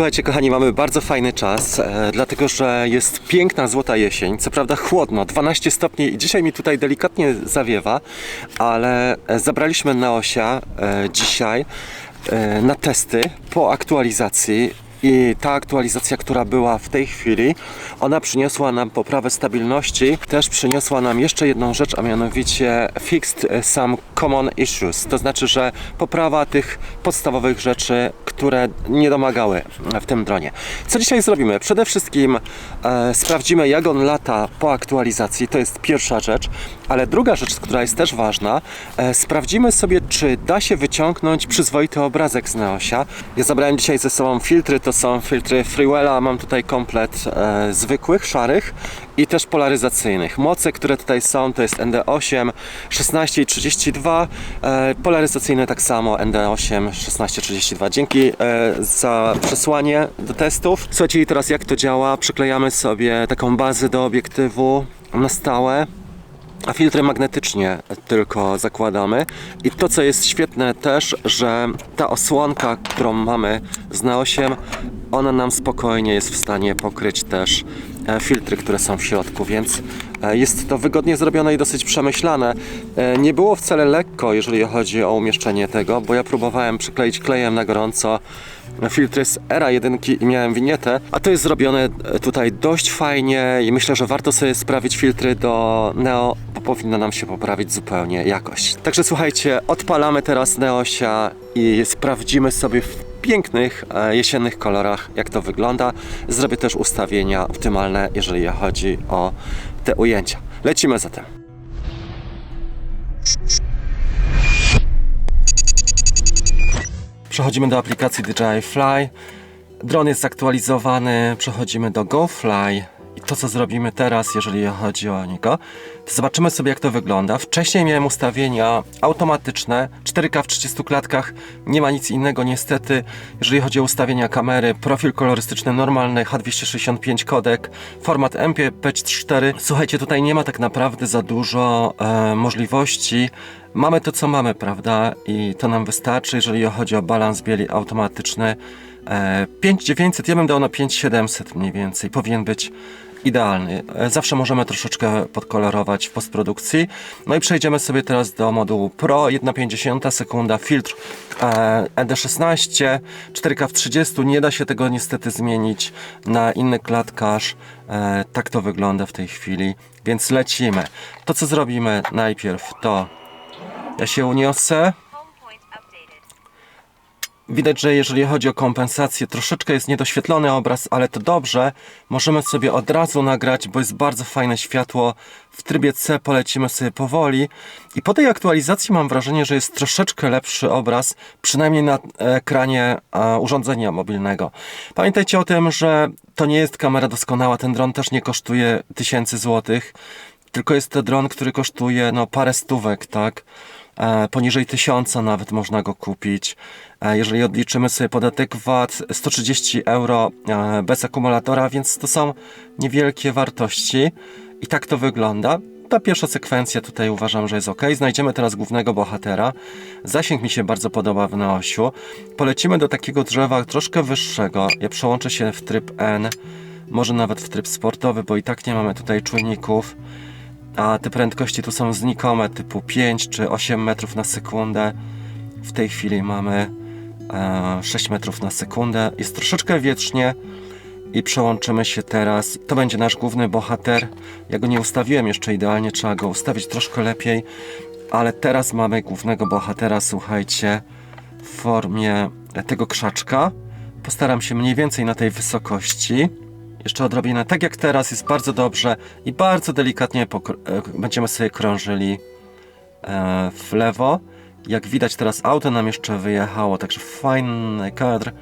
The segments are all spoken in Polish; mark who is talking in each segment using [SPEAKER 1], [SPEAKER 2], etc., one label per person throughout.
[SPEAKER 1] Słuchajcie, kochani, mamy bardzo fajny czas, e, dlatego że jest piękna złota jesień. Co prawda chłodno, 12 stopni i dzisiaj mi tutaj delikatnie zawiewa, ale e, zabraliśmy Neosia e, dzisiaj e, na testy po aktualizacji. I ta aktualizacja, która była w tej chwili, ona przyniosła nam poprawę stabilności, też przyniosła nam jeszcze jedną rzecz, a mianowicie fixed some common issues. To znaczy, że poprawa tych podstawowych rzeczy, które nie domagały w tym dronie. Co dzisiaj zrobimy? Przede wszystkim e, sprawdzimy, jak on lata po aktualizacji. To jest pierwsza rzecz. Ale druga rzecz, która jest też ważna, e, sprawdzimy sobie, czy da się wyciągnąć przyzwoity obrazek z Neosia. Ja zabrałem dzisiaj ze sobą filtry, to są filtry Freewella, mam tutaj komplet e, zwykłych, szarych i też polaryzacyjnych. Moce, które tutaj są, to jest ND8, 16 i 32, e, polaryzacyjne tak samo, ND8, 16, 32. Dzięki e, za przesłanie do testów. Słuchajcie, teraz jak to działa? Przyklejamy sobie taką bazę do obiektywu na stałe. A filtry magnetycznie tylko zakładamy. I to, co jest świetne też, że ta osłonka, którą mamy z Neosiem, ona nam spokojnie jest w stanie pokryć też e, filtry, które są w środku, więc e, jest to wygodnie zrobione i dosyć przemyślane. E, Nie było wcale lekko, jeżeli chodzi o umieszczenie tego, bo ja próbowałem przykleić klejem na gorąco filtry z Era 1 i miałem winietę, a to jest zrobione e, tutaj dość fajnie i myślę, że warto sobie sprawić filtry do Neo, bo powinna nam się poprawić zupełnie jakość. Także słuchajcie, odpalamy teraz Neosia i sprawdzimy sobie w pięknych e, jesiennych kolorach, jak to wygląda. Zrobię też ustawienia optymalne, jeżeli chodzi o te ujęcia. Lecimy zatem. Przechodzimy do aplikacji DJI Fly. Dron jest zaktualizowany. Przechodzimy do GoFly. I to, co zrobimy teraz, jeżeli chodzi o niego, zobaczymy sobie, jak to wygląda. Wcześniej miałem ustawienia automatyczne, 4K w 30 klatkach, nie ma nic innego niestety. Jeżeli chodzi o ustawienia kamery, profil kolorystyczny normalny, H265 kodek, format MP4. Słuchajcie, tutaj nie ma tak naprawdę za dużo e, możliwości. Mamy to, co mamy, prawda? I to nam wystarczy, jeżeli chodzi o balans bieli automatyczny. E, 5900, ja bym dał na 5700 mniej więcej, powinien być idealny. E, Zawsze możemy troszeczkę podkolorować w postprodukcji. No i przejdziemy sobie teraz do modułu Pro, 1,50 sekunda, filtr e, ED16, 4K w 30, nie da się tego niestety zmienić na inny klatkarz. E, Tak to wygląda w tej chwili, więc lecimy. To co zrobimy najpierw to ja się uniosę. Widać, że jeżeli chodzi o kompensację, troszeczkę jest niedoświetlony obraz, ale to dobrze. Możemy sobie od razu nagrać, bo jest bardzo fajne światło. W trybie C polecimy sobie powoli. I po tej aktualizacji mam wrażenie, że jest troszeczkę lepszy obraz, przynajmniej na ekranie urządzenia mobilnego. Pamiętajcie o tym, że to nie jest kamera doskonała. Ten dron też nie kosztuje tysięcy złotych. Tylko jest to dron, który kosztuje no, parę stówek, tak? E, poniżej tysiąca nawet można go kupić. E, jeżeli odliczymy sobie podatek VAT, 130 euro e, bez akumulatora, więc to są niewielkie wartości. I tak to wygląda. Ta pierwsza sekwencja tutaj uważam, że jest ok. Znajdziemy teraz głównego bohatera. Zasięg mi się bardzo podoba w Neosiu. Polecimy do takiego drzewa troszkę wyższego. Ja przełączę się w tryb N, może nawet w tryb sportowy, bo i tak nie mamy tutaj czujników a te prędkości tu są znikome, typu 5 czy 8 metrów na sekundę. W tej chwili mamy 6 metrów na sekundę. Jest troszeczkę wietrznie i przełączymy się teraz. To będzie nasz główny bohater. Ja go nie ustawiłem jeszcze idealnie, trzeba go ustawić troszkę lepiej, ale teraz mamy głównego bohatera, słuchajcie, w formie tego krzaczka. Postaram się mniej więcej na tej wysokości. Jeszcze odrobinę. Tak jak teraz jest bardzo dobrze i bardzo delikatnie e, będziemy sobie krążyli e, w lewo. Jak widać teraz auto nam jeszcze wyjechało, także fajny kadr.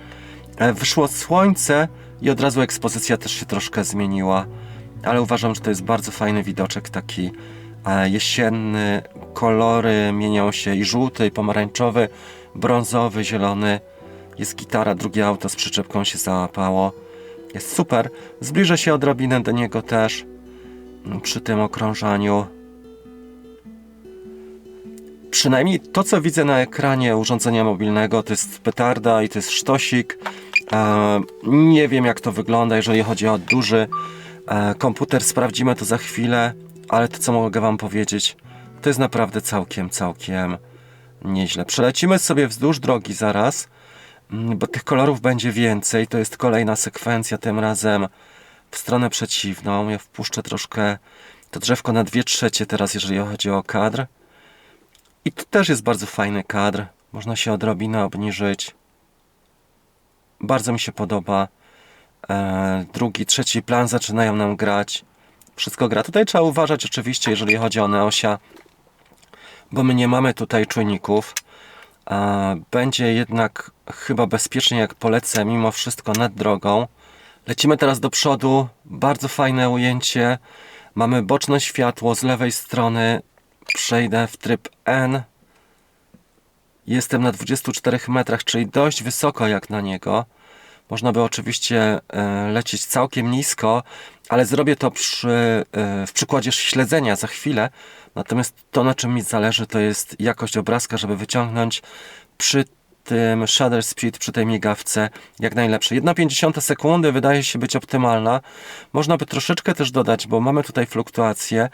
[SPEAKER 1] E, wyszło słońce i od razu ekspozycja też się troszkę zmieniła. Ale uważam, że to jest bardzo fajny widoczek, taki e, jesienny. Kolory mienią się i żółty, i pomarańczowy, brązowy, zielony. Jest gitara, drugie auto z przyczepką się załapało. Jest super. Zbliżę się odrobinę do niego też przy tym okrążaniu. Przynajmniej to, co widzę na ekranie urządzenia mobilnego, to jest petarda i to jest sztosik. E, nie wiem, jak to wygląda, jeżeli chodzi o duży e, komputer. Sprawdzimy to za chwilę, ale to, co mogę Wam powiedzieć, to jest naprawdę całkiem, całkiem nieźle. Przelecimy sobie wzdłuż drogi zaraz, mm, bo tych kolorów będzie więcej. To jest kolejna sekwencja, tym razem w stronę przeciwną. Ja wpuszczę troszkę to drzewko na dwie trzecie teraz, jeżeli chodzi o kadr. I tu też jest bardzo fajny kadr. Można się odrobinę obniżyć. Bardzo mi się podoba. E, drugi, trzeci plan zaczynają nam grać. Wszystko gra. Tutaj trzeba uważać oczywiście, jeżeli chodzi o Neosia, bo my nie mamy tutaj czujników. E, będzie jednak chyba bezpiecznie, jak polecę mimo wszystko nad drogą. Lecimy teraz do przodu. Bardzo fajne ujęcie. Mamy boczne światło z lewej strony. Przejdę w tryb N. Jestem na 24 metrach, czyli dość wysoko jak na niego. Można by oczywiście e, lecieć całkiem nisko, ale zrobię to przy, e, w przykładzie śledzenia za chwilę. Natomiast to, na czym mi zależy, to jest jakość obrazka, żeby wyciągnąć przy tym shutter speed, przy tej migawce jak najlepsze. 1,5 sekundy wydaje się być optymalna. Można by troszeczkę też dodać, bo mamy tutaj fluktuacje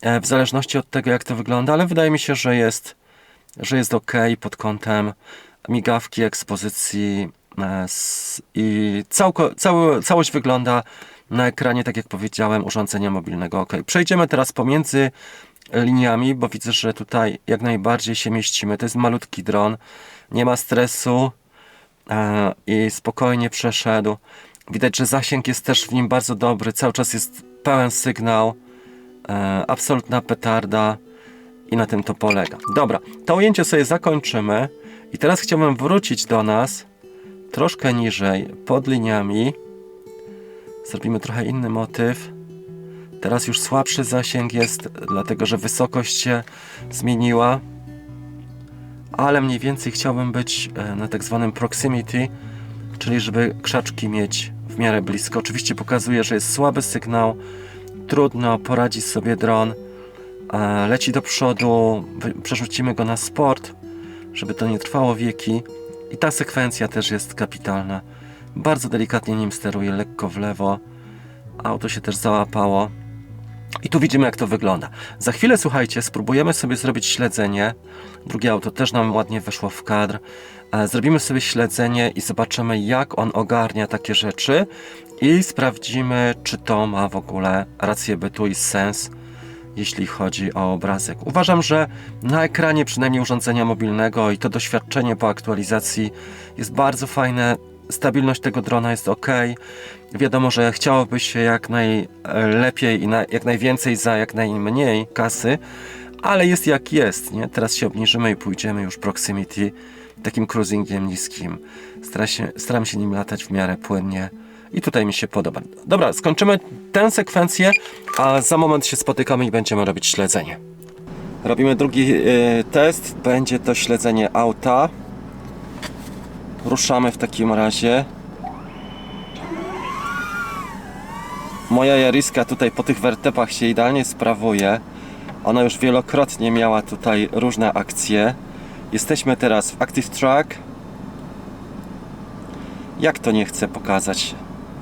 [SPEAKER 1] e, w zależności od tego, jak to wygląda, ale wydaje mi się, że jest, że jest ok pod kątem migawki, ekspozycji e, i całko, cały, całość wygląda na ekranie, tak jak powiedziałem, urządzenia mobilnego. Ok, przejdziemy teraz pomiędzy liniami, bo widzę, że tutaj jak najbardziej się mieścimy. To jest malutki dron, nie ma stresu e, i spokojnie przeszedł. Widać, że zasięg jest też w nim bardzo dobry, cały czas jest pełen sygnał, e, absolutna petarda i na tym to polega. Dobra, to ujęcie sobie zakończymy i teraz chciałbym wrócić do nas troszkę niżej, pod liniami. Zrobimy trochę inny motyw. Teraz już słabszy zasięg jest, dlatego że wysokość się zmieniła. Ale mniej więcej chciałbym być e, na tak zwanym proximity, czyli żeby krzaczki mieć w miarę blisko. Oczywiście pokazuje, że jest słaby sygnał, trudno, poradzi sobie dron. E, Leci do przodu, przerzucimy go na sport, żeby to nie trwało wieki. I ta sekwencja też jest kapitalna. Bardzo delikatnie nim steruję, lekko w lewo. Auto się też załapało. I tu widzimy, jak to wygląda. Za chwilę, słuchajcie, spróbujemy sobie zrobić śledzenie. Drugie auto też nam ładnie weszło w kadr. E, Zrobimy sobie śledzenie i zobaczymy, jak on ogarnia takie rzeczy. I sprawdzimy, czy to ma w ogóle rację bytu i sens, jeśli chodzi o obrazek. Uważam, że na ekranie przynajmniej urządzenia mobilnego i to doświadczenie po aktualizacji jest bardzo fajne. Stabilność tego drona jest ok. Wiadomo, że chciałoby się jak najlepiej i na, jak najwięcej za jak najmniej kasy, ale jest jak jest. Nie? Teraz się obniżymy i pójdziemy już proximity takim cruisingiem niskim. Staram się, staram się nim latać w miarę płynnie i tutaj mi się podoba. Dobra, skończymy tę sekwencję, a za moment się spotykamy i będziemy robić śledzenie. Robimy drugi y, test. Będzie to śledzenie auta. Ruszamy w takim razie. Moja Jariska tutaj po tych wertepach się idealnie sprawuje. Ona już wielokrotnie miała tutaj różne akcje. Jesteśmy teraz w Active Track. Jak to nie chcę pokazać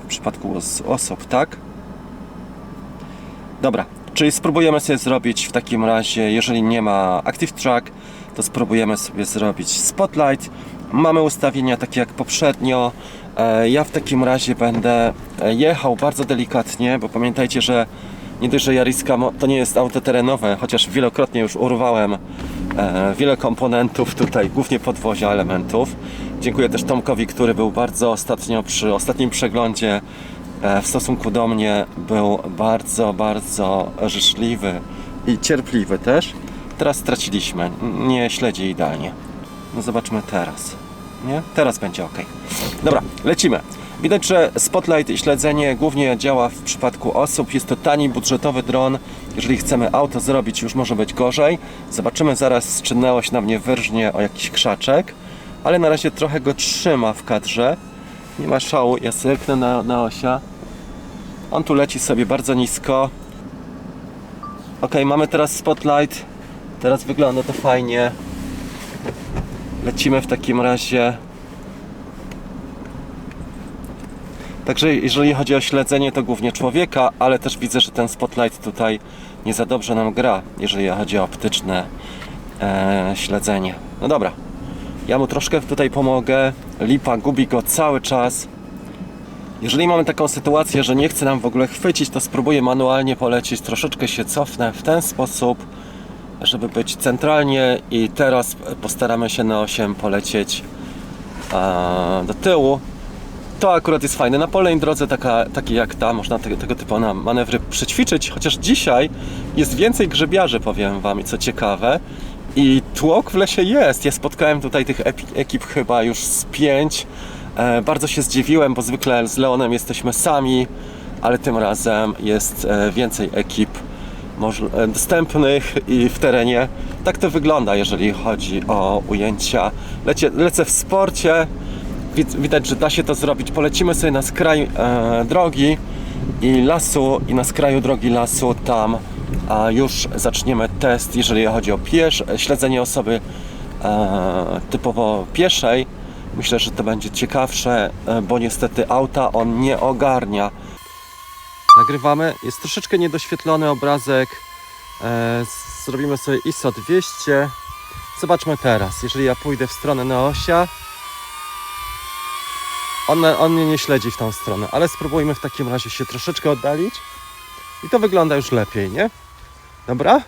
[SPEAKER 1] w przypadku os- osób, tak? Dobra, czyli spróbujemy sobie zrobić w takim razie, jeżeli nie ma Active Track, to spróbujemy sobie zrobić Spotlight. Mamy ustawienia takie jak poprzednio. E, Ja w takim razie będę e, jechał bardzo delikatnie, bo pamiętajcie, że nie dość, że Jariska to nie jest auto terenowe, chociaż wielokrotnie już urwałem e, wiele komponentów tutaj, głównie podwozia elementów. Dziękuję też Tomkowi, który był bardzo ostatnio przy ostatnim przeglądzie w stosunku do mnie był bardzo, bardzo życzliwy i cierpliwy też. Teraz straciliśmy, nie śledzi idealnie. No zobaczmy teraz. Nie? Teraz będzie ok. Dobra, lecimy. Widać, że Spotlight i śledzenie głównie działa w przypadku osób. Jest to tani, budżetowy dron. Jeżeli chcemy auto zrobić, już może być gorzej. Zobaczymy zaraz, czy na mnie wyrżnie o jakiś krzaczek. Ale na razie trochę go trzyma w kadrze. Nie ma szału, ja zerknę na, na osia. On tu leci sobie bardzo nisko. Ok, mamy teraz spotlight. Teraz wygląda to fajnie. Lecimy w takim razie. Także jeżeli chodzi o śledzenie, to głównie człowieka, ale też widzę, że ten spotlight tutaj nie za dobrze nam gra, jeżeli chodzi o optyczne e, śledzenie. No dobra, ja mu troszkę tutaj pomogę. Lipa gubi go cały czas. Jeżeli mamy taką sytuację, że nie chce nam w ogóle chwycić, to spróbuję manualnie polecieć. Troszeczkę się cofnę w ten sposób, żeby być centralnie i teraz postaramy się na 8 polecieć do tyłu. To akurat jest fajne. Na polnej drodze taka, takiej jak ta, można te, tego typu na manewry przećwiczyć, chociaż dzisiaj jest więcej grzebiarzy, powiem Wam, i co ciekawe. I tłok w lesie jest. Ja spotkałem tutaj tych ekip chyba już z pięć. E, bardzo się zdziwiłem, bo zwykle z Leonem jesteśmy sami, ale tym razem jest e, więcej ekip dostępnych i w terenie. Tak to wygląda, jeżeli chodzi o ujęcia. Lecie, lecę w sporcie. Wid- Widać, że da się to zrobić. Polecimy sobie na skraj e, drogi i lasu, i na skraju drogi lasu tam a już zaczniemy test, jeżeli chodzi o piesz, śledzenie osoby e, typowo pieszej. Myślę, że to będzie ciekawsze, e, bo niestety auta on nie ogarnia. Nagrywamy, jest troszeczkę niedoświetlony obrazek. E, zrobimy sobie ISO 200. Zobaczmy teraz, jeżeli ja pójdę w stronę Neosia, on, on mnie nie śledzi w tą stronę, ale spróbujmy w takim razie się troszeczkę oddalić. I to wygląda już lepiej, nie? Dobra?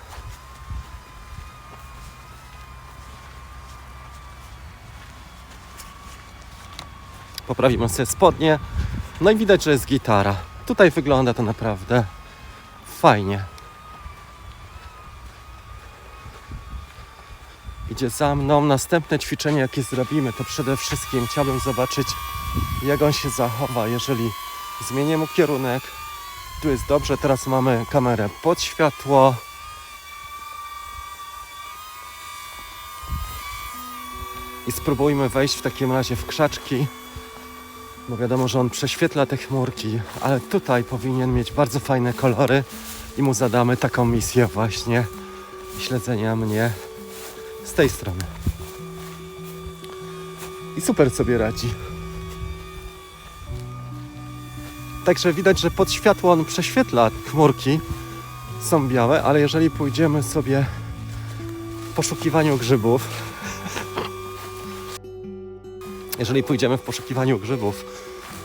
[SPEAKER 1] Poprawimy sobie spodnie. No i widać, że jest gitara. Tutaj wygląda to naprawdę fajnie. Idzie za mną. Następne ćwiczenie, jakie zrobimy, to przede wszystkim chciałbym zobaczyć, jak on się zachowa, jeżeli zmienię mu kierunek. Tu jest dobrze, teraz mamy kamerę pod światło. I spróbujmy wejść w takim razie w krzaczki, bo wiadomo, że on prześwietla te chmurki, ale tutaj powinien mieć bardzo fajne kolory i mu zadamy taką misję właśnie śledzenia mnie z tej strony. I super sobie radzi. Także widać, że pod światło on prześwietla chmurki. Są białe, ale jeżeli pójdziemy sobie w poszukiwaniu grzybów, jeżeli pójdziemy w poszukiwaniu grzybów,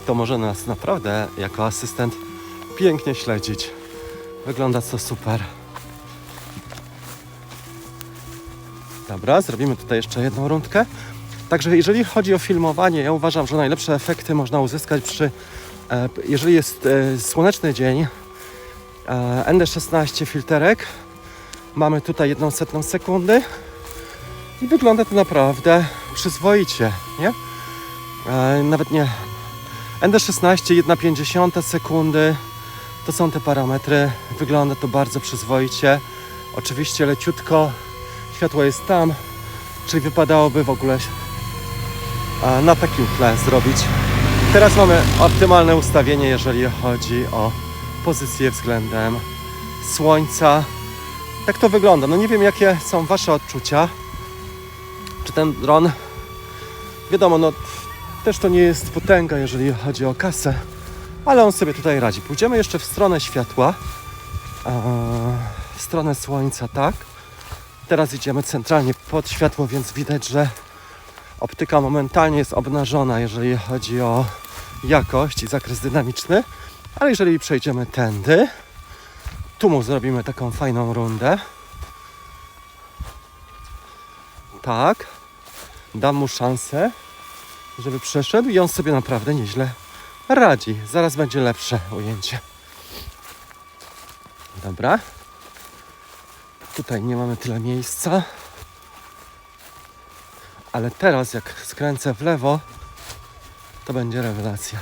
[SPEAKER 1] to może nas naprawdę jako asystent pięknie śledzić. Wygląda to super. Dobra, zrobimy tutaj jeszcze jedną rundkę. Także jeżeli chodzi o filmowanie, ja uważam, że najlepsze efekty można uzyskać przy E, jeżeli jest e, słoneczny dzień, e, ND16 filterek, mamy tutaj jedną setną sekundy i wygląda to naprawdę przyzwoicie, nie? E, Nawet nie. ND16 1,50 sekundy to są te parametry. Wygląda to bardzo przyzwoicie. Oczywiście leciutko światło jest tam, czyli wypadałoby w ogóle e, na takim tle zrobić Teraz mamy optymalne ustawienie, jeżeli chodzi o pozycję względem słońca. Jak to wygląda? No nie wiem, jakie są Wasze odczucia. Czy ten dron, wiadomo, no też to nie jest potęga, jeżeli chodzi o kasę, ale on sobie tutaj radzi. Pójdziemy jeszcze w stronę światła, w stronę słońca, tak. Teraz idziemy centralnie pod światło, więc widać, że optyka momentalnie jest obnażona, jeżeli chodzi o jakość i zakres dynamiczny, ale jeżeli przejdziemy tędy, tu mu zrobimy taką fajną rundę. Tak, dam mu szansę, żeby przeszedł i on sobie naprawdę nieźle radzi. Zaraz będzie lepsze ujęcie. Dobra. Tutaj nie mamy tyle miejsca. Ale teraz jak skręcę w lewo, to będzie rewelacja.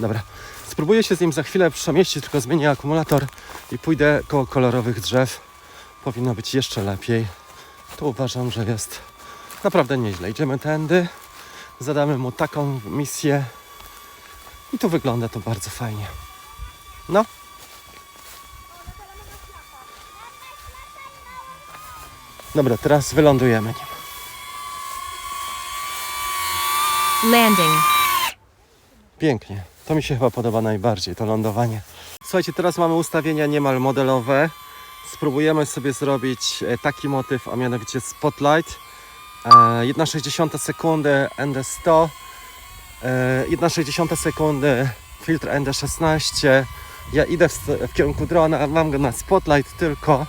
[SPEAKER 1] Dobra, spróbuję się z nim za chwilę przemieścić, tylko zmienię akumulator i pójdę koło kolorowych drzew. Powinno być jeszcze lepiej. Tu uważam, że jest naprawdę nieźle. Idziemy tędy, zadamy mu taką misję i tu wygląda to bardzo fajnie. No, Dobra, teraz wylądujemy nim.
[SPEAKER 2] Landing.
[SPEAKER 1] Pięknie. To mi się chyba podoba najbardziej, to lądowanie. Słuchajcie, teraz mamy ustawienia niemal modelowe. Spróbujemy sobie zrobić e, taki motyw, a mianowicie spotlight. E, 1,6 sekundy ND100, e, 1,6 sekundy filtr ND16. Ja idę w, w kierunku drona, mam go na spotlight tylko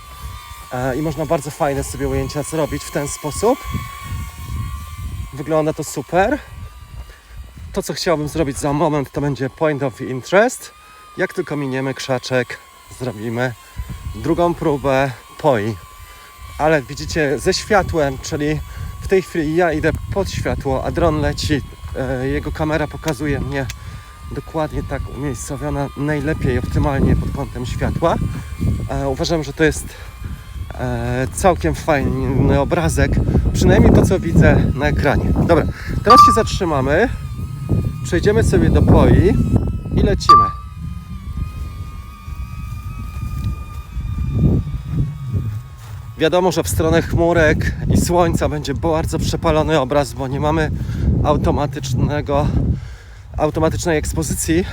[SPEAKER 1] e, i można bardzo fajne sobie ujęcia zrobić w ten sposób. Wygląda to super. To, co chciałbym zrobić za moment, to będzie point of interest. Jak tylko miniemy krzaczek, zrobimy drugą próbę poi. Ale widzicie, ze światłem, czyli w tej chwili ja idę pod światło, a dron leci, e, jego kamera pokazuje mnie dokładnie tak umiejscowiona, najlepiej, optymalnie pod kątem światła. E, uważam, że to jest e, całkiem fajny obrazek, przynajmniej to, co widzę na ekranie. Dobra, teraz się zatrzymamy. Przejdziemy sobie do poi i lecimy. Wiadomo, że w stronę chmurek i słońca będzie bardzo przepalony obraz, bo nie mamy automatycznego, automatycznej ekspozycji,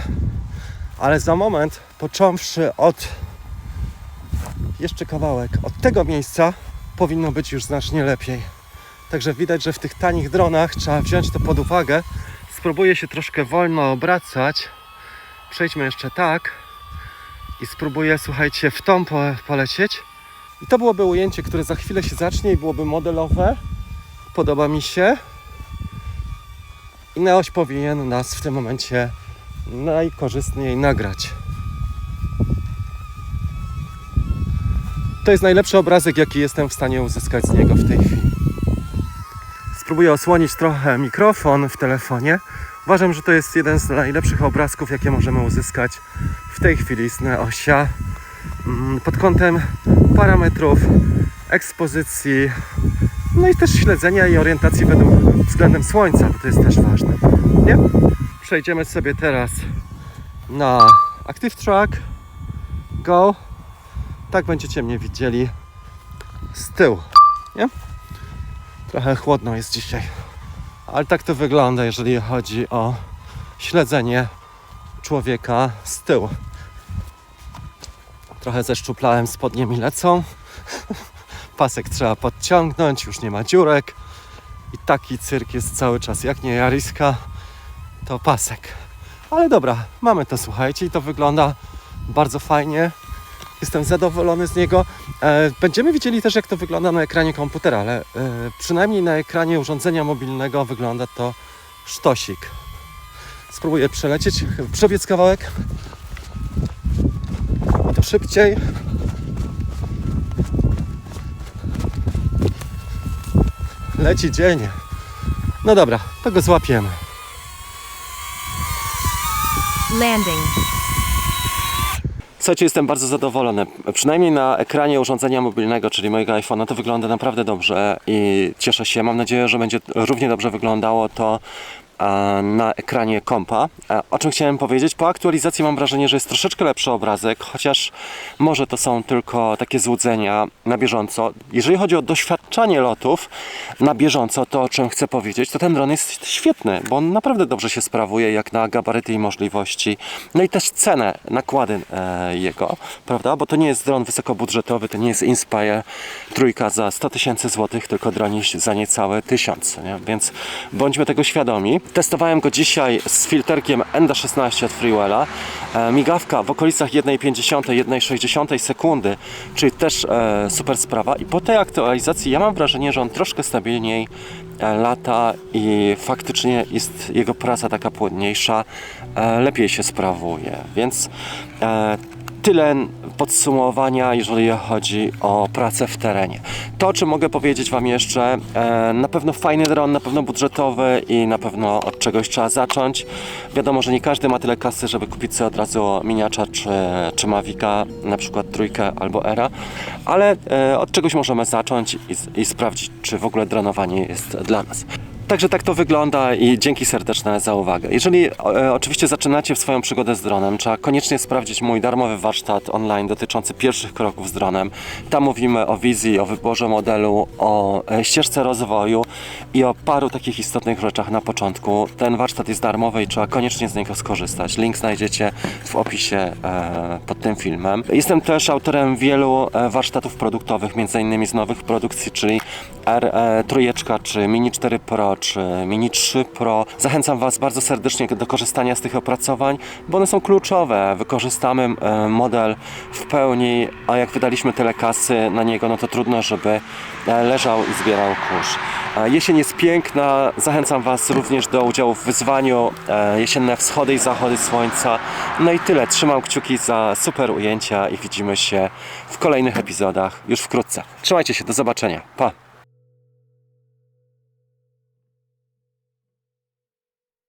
[SPEAKER 1] ale za moment, począwszy od jeszcze kawałek, od tego miejsca powinno być już znacznie lepiej. Także widać, że w tych tanich dronach trzeba wziąć to pod uwagę. Spróbuję się troszkę wolno obracać. Przejdźmy jeszcze tak. I spróbuję, słuchajcie, w tą po- polecieć. I to byłoby ujęcie, które za chwilę się zacznie i byłoby modelowe. Podoba mi się. I Neoś powinien nas w tym momencie najkorzystniej nagrać. To jest najlepszy obrazek, jaki jestem w stanie uzyskać z niego w tej chwili. Spróbuję osłonić trochę mikrofon w telefonie. Uważam, że to jest jeden z najlepszych obrazków, jakie możemy uzyskać w tej chwili z Neosia. Mm, Pod kątem parametrów, ekspozycji, no i też śledzenia i orientacji według, względem słońca, bo to jest też ważne. Nie? Przejdziemy sobie teraz na Active Track. Go. Tak będziecie mnie widzieli z tyłu. Nie? Trochę chłodno jest dzisiaj. Ale tak to wygląda, jeżeli chodzi o śledzenie człowieka z tyłu. Trochę zeszczuplałem, spodnie mi lecą. Pasek trzeba podciągnąć, już nie ma dziurek. I taki cyrk jest cały czas. Jak nie jariska, to pasek. Ale dobra, mamy to, słuchajcie, i to wygląda bardzo fajnie. Jestem zadowolony z niego. E, Będziemy widzieli też, jak to wygląda na ekranie komputera, ale e, przynajmniej na ekranie urządzenia mobilnego wygląda to sztosik. Spróbuję przelecieć, przebiec kawałek. To szybciej. Leci dzień. No dobra, to go złapiemy.
[SPEAKER 2] Landing.
[SPEAKER 1] Słuchajcie, jestem bardzo zadowolony. Przynajmniej na ekranie urządzenia mobilnego, czyli mojego iPhone'a, to wygląda naprawdę dobrze i cieszę się. Mam nadzieję, że będzie równie dobrze wyglądało to na ekranie kompa. O czym chciałem powiedzieć? Po aktualizacji mam wrażenie, że jest troszeczkę lepszy obrazek, chociaż może to są tylko takie złudzenia na bieżąco. Jeżeli chodzi o doświadczanie lotów na bieżąco, to o czym chcę powiedzieć, to ten dron jest świetny, bo on naprawdę dobrze się sprawuje, jak na gabaryty i możliwości. No i też cenę, nakłady e, jego, prawda? Bo to nie jest dron wysokobudżetowy, to nie jest Inspire trójka za 100 tysięcy złotych, tylko droniś za niecałe 1000, nie? Więc bądźmy tego świadomi. Testowałem go dzisiaj z filterkiem ND16 od Freewella. E, migawka w okolicach 1,50, 1,60 sekundy, czyli też e, super sprawa. I po tej aktualizacji ja mam wrażenie, że on troszkę stabilniej e, lata i faktycznie jest jego praca taka płynniejsza, lepiej się sprawuje. Więc tyle podsumowania, jeżeli chodzi o pracę w terenie. To, o czym mogę powiedzieć Wam jeszcze, e, na pewno fajny dron, na pewno budżetowy i na pewno od czegoś trzeba zacząć. Wiadomo, że nie każdy ma tyle kasy, żeby kupić sobie od razu miniacza czy, czy Mavica, na przykład trójkę albo Era, ale e, od czegoś możemy zacząć i, i sprawdzić, czy w ogóle dronowanie jest dla nas. Także tak to wygląda i dzięki serdeczne za uwagę. Jeżeli e, oczywiście zaczynacie swoją przygodę z dronem, trzeba koniecznie sprawdzić mój darmowy warsztat online dotyczący pierwszych kroków z dronem. Tam mówimy o wizji, o wyborze modelu, o e, ścieżce rozwoju i o paru takich istotnych rzeczach na początku. Ten warsztat jest darmowy i trzeba koniecznie z niego skorzystać. Link znajdziecie w opisie e, pod tym filmem. Jestem też autorem wielu e, warsztatów produktowych, między innymi z nowych produkcji, czyli R3 czy Mini 4 Pro czy Mini 3 Pro. Zachęcam Was bardzo serdecznie do korzystania z tych opracowań, bo one są kluczowe. Wykorzystamy e, model w pełni, a jak wydaliśmy tyle kasy na niego, no to trudno, żeby e, leżał i zbierał kurz. E, Jesień jest piękna, zachęcam Was również do udziału w wyzwaniu e, Jesienne wschody i zachody słońca. No i tyle, trzymam kciuki za super ujęcia i widzimy się w kolejnych epizodach już wkrótce. Trzymajcie się, do zobaczenia. Pa!